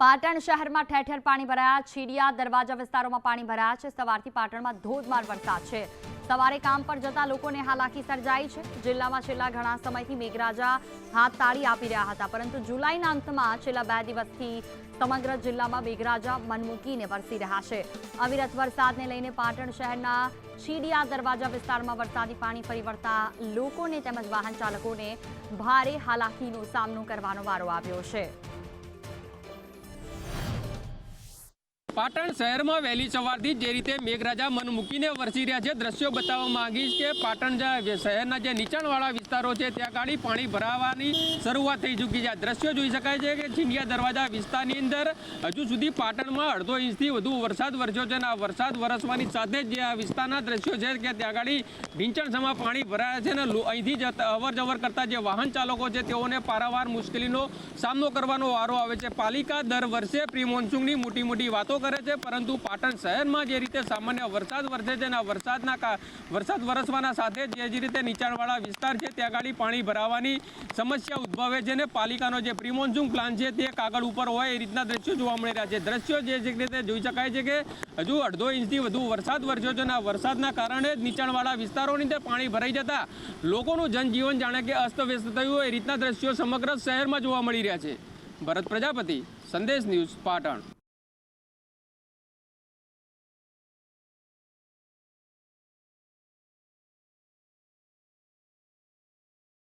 પાટણ શહેરમાં ઠેર ઠેર પાણી ભરાયા. છીડિયા દરવાજા વિસ્તારોમાં પાણી ભરાયા છે. સવારથી પાટણમાં ધોધમાર વરસાદ છે. સવારે કામ પર જતા લોકોને હાલાકી સર્જાઈ છે. જિલ્લામાં છેલ્લા ઘણા સમયથી મેઘરાજા હાથ તાળી આપી રહ્યા હતા. પરંતુ જુલાઈના અંતમાં છેલ્લા બે દિવસથી સમગ્ર જિલ્લામાં મેઘરાજા મનમૂકીને વરસી રહ્યા છે. અવિરત વરસાદને લઈને પાટણ શહેરના છીડિયા દરવાજા વિસ્તારમાં વરસાદી પાણી ફરી વળતા લોકોને તેમજ વાહન ચાલકોને ભારે હાલાકીનો સામનો કરવાનો વારો આવ્યો છે. પાટણ શહેરમાં વહેલી સવારથી જ જે રીતે મેઘરાજા મન મૂકીને વરસી રહ્યા છે, દ્રશ્યો બતાવવા માંગીશ કે પાટણ જે શહેરના જે નીચાણવાળા વિસ્તારો છે, ત્યાં ગાડી પાણી ભરાવાની શરૂઆત થઈ ચૂકી છે. આ દ્રશ્યો જોઈ શકાય છે કે છીંડિયા દરવાજા વિસ્તારની અંદર હજુ સુધી પાટણમાં અડધો ઇંચથી વધુ વરસાદ વરસ્યો છે અને આ વરસાદ વરસવાની સાથે જ જે આ વિસ્તારના દ્રશ્યો છે કે ત્યાં ગાડી સમા પાણી ભરાયા છે અને અહીંથી જતા અવર જવર કરતા જે વાહન ચાલકો છે, તેઓને પારાવાર મુશ્કેલીનો સામનો કરવાનો વારો આવે છે. પાલિકા દર વર્ષે પ્રી મોન્સૂનની મોટી મોટી વાતો કરે છે, પરંતુ પાટણ શહેરમાં જે રીતે સામાન્ય વરસાદ વરસે છે અને વરસાદના વરસાદ વરસવાના સાથે જે જે રીતે નીચાણવાળા વિસ્તાર છે, ત્યાં આગળ પાણી ભરાવાની સમસ્યા ઉદ્ભવે છે અને પાલિકાનો જે પ્રી મોન્સૂન પ્લાન છે, તે કાગળ ઉપર હોય એ રીતના દ્રશ્યો જોવા મળી રહ્યા છે. દ્રશ્યો જે રીતે જોઈ શકાય છે કે હજુ અડધો ઇંચથી વધુ વરસાદ વરસ્યો છે અને વરસાદના કારણે જ નીચાણવાળા વિસ્તારોની અંદર પાણી ભરાઈ જતા લોકોનું જનજીવન જાણે કે અસ્તવ્યસ્ત થયું એ રીતના દ્રશ્યો સમગ્ર શહેરમાં જોવા મળી રહ્યા છે. ભરત પ્રજાપતિ, સંદેશ ન્યૂઝ પાટણ.